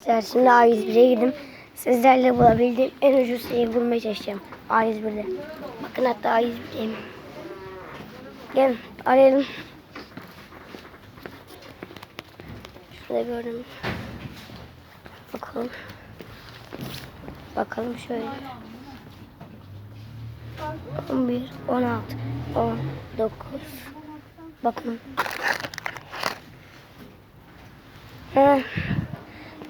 Arkadaşlar şimdi A101'e girdim. Sizlerle bulabildiğim en ucuz şeyi bulmaya çalışacağım. A101'de. Bakın hatta A101'deyim. Gel arayalım. Şurada gördüm. Bakalım. Bakalım şöyle. 11, 16, 19. Bakın. He.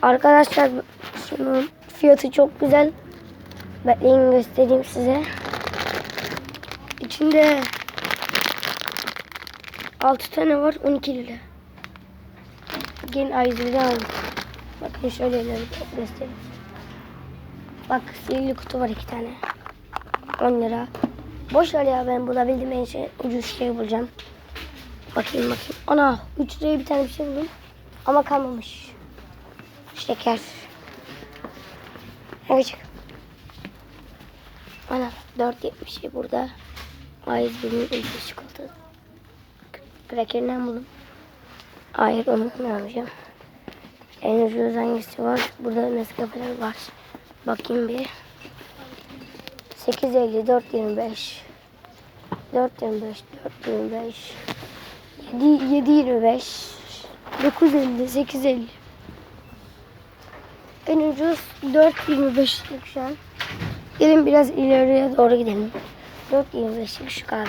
Arkadaşlar şunun fiyatı çok güzel. Bekleyin göstereyim size. İçinde 6 tane var 12 lira. Gelin A101'den aldım. Bakın şöyle göstereyim. Bak sihirli kutu var iki tane. 10 lira. Boş ver ya ben bulabildiğim en şey, ucuz şey bulacağım. Bakayım bakayım. Ana 3 liraya bir tane bir şey buldum. Ama kalmamış. Şeker. Evet. Ana 4.70 burada. A101'in ucuz çikolata. Krakerden buldum. Hayır onu ne alacağım? En ucuz hangisi var? Burada Nescafe'ler var. Bakayım bir. 8.50, 4.25. 4.25, 4.25. 7, 7.25. 9.50, 8.50. En ucuz 4.25'lik şu an. Gelin biraz ileriye doğru gidelim. 4.25'lik şu kahve.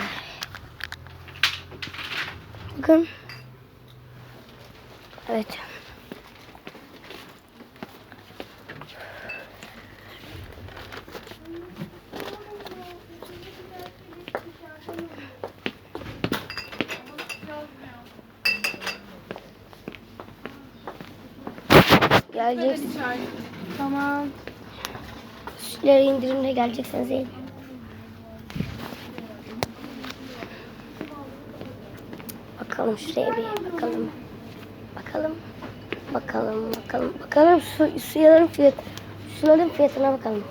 Bakın. Evet. Geleceksin. Tamam. Sütleri indirimde geleceksiniz iyi. Bakalım şuraya bir bakalım. Bakalım. Bakalım bakalım. Bakalım su, suların fiyat suların fiyatına bakalım.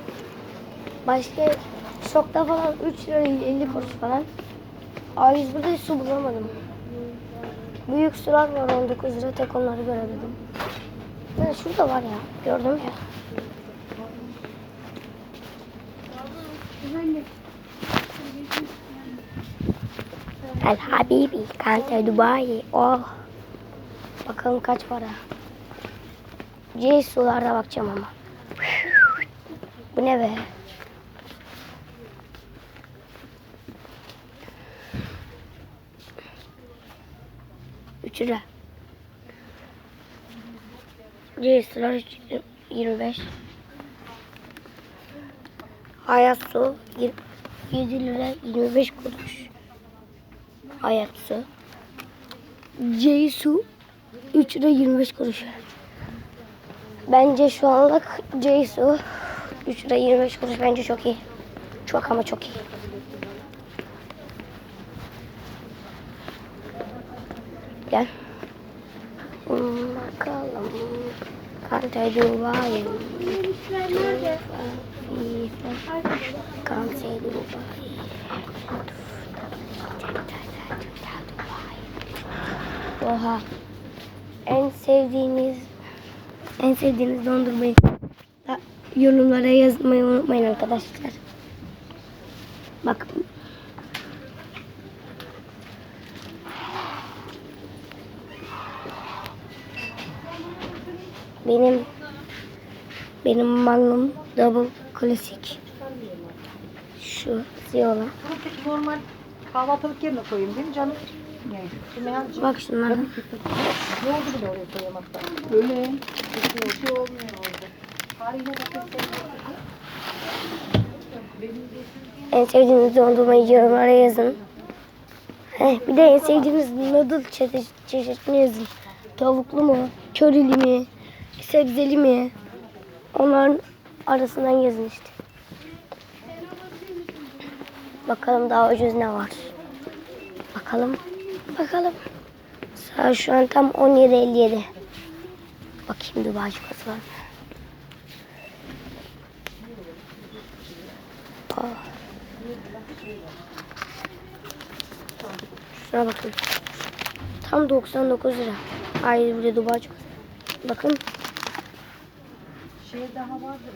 Başka şokta falan 3 lira 50 kuruş falan. A101'de su bulamadım. Büyük sular var 19 lira tek onları görebildim. Ha, şurada var ya. Gördüm ya. El Habibi, Kante Dubai. Oh. Bakalım kaç para. C sularda bakacağım ama. Bu ne be? Üç lira. Sular 25. Hayat su 7 lira 25 kuruş. Hayat su. C su 3 lira 25 kuruş. Bence şu anlık C su 3 lira 25 kuruş bence çok iyi. Çok ama çok iyi. Gel. Bakalım. Kante Dubai. Kante Dubai. Oha. En sevdiğiniz en sevdiğiniz dondurmayı yorumlara yazmayı unutmayın arkadaşlar. Bak benim benim Magnum Double Klasik. Şu. Bunu peki normal kahvaltılık yerine koyayım değil mi canım? Azıcık Bak şunlara. ne oldu bile oraya koyayım hatta. Öyle. Bir şey olmuyor orada. Haliyle bakın En sevdiğiniz dondurmayı yorumlara yazın. Heh, bir de en sevdiğiniz noodle çeşit, çeşitini yazın. Tavuklu mu, körili mi, sebzeli mi? Onların arasından yazın işte. Bakalım daha ucuz ne var. Bakalım, bakalım. Saat şu an tam 17.57. Bakayım Dubai çikolatası var. Şuna bakın. Tam 99 lira. Ayrı bir de Dubai. Bakın. Şey daha vardır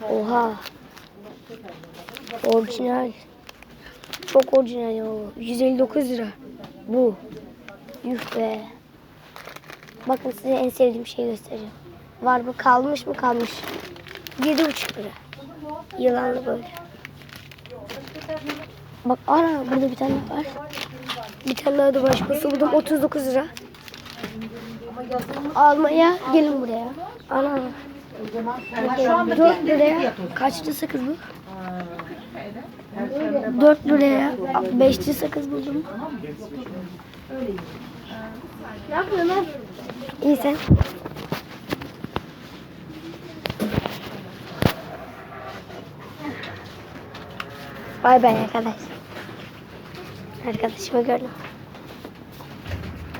herhalde. Oha. Orijinal. Çok orijinal ya. o. 159 lira. Bu. Yuh be. Bakın size en sevdiğim şeyi göstereceğim. Var mı kalmış mı kalmış. 7,5 lira. Yılanlı böyle. Bak ana burada bir tane var. Bir tane daha da başkası buldum 39 lira. Almaya gelin buraya. Ana. Şu anda 4 liraya kaçtı sakız bu? 4 liraya 5'li sakız buldum. Ne yapıyorsun lan? İyi sen. Bay bay arkadaş. Arkadaşımı gördüm.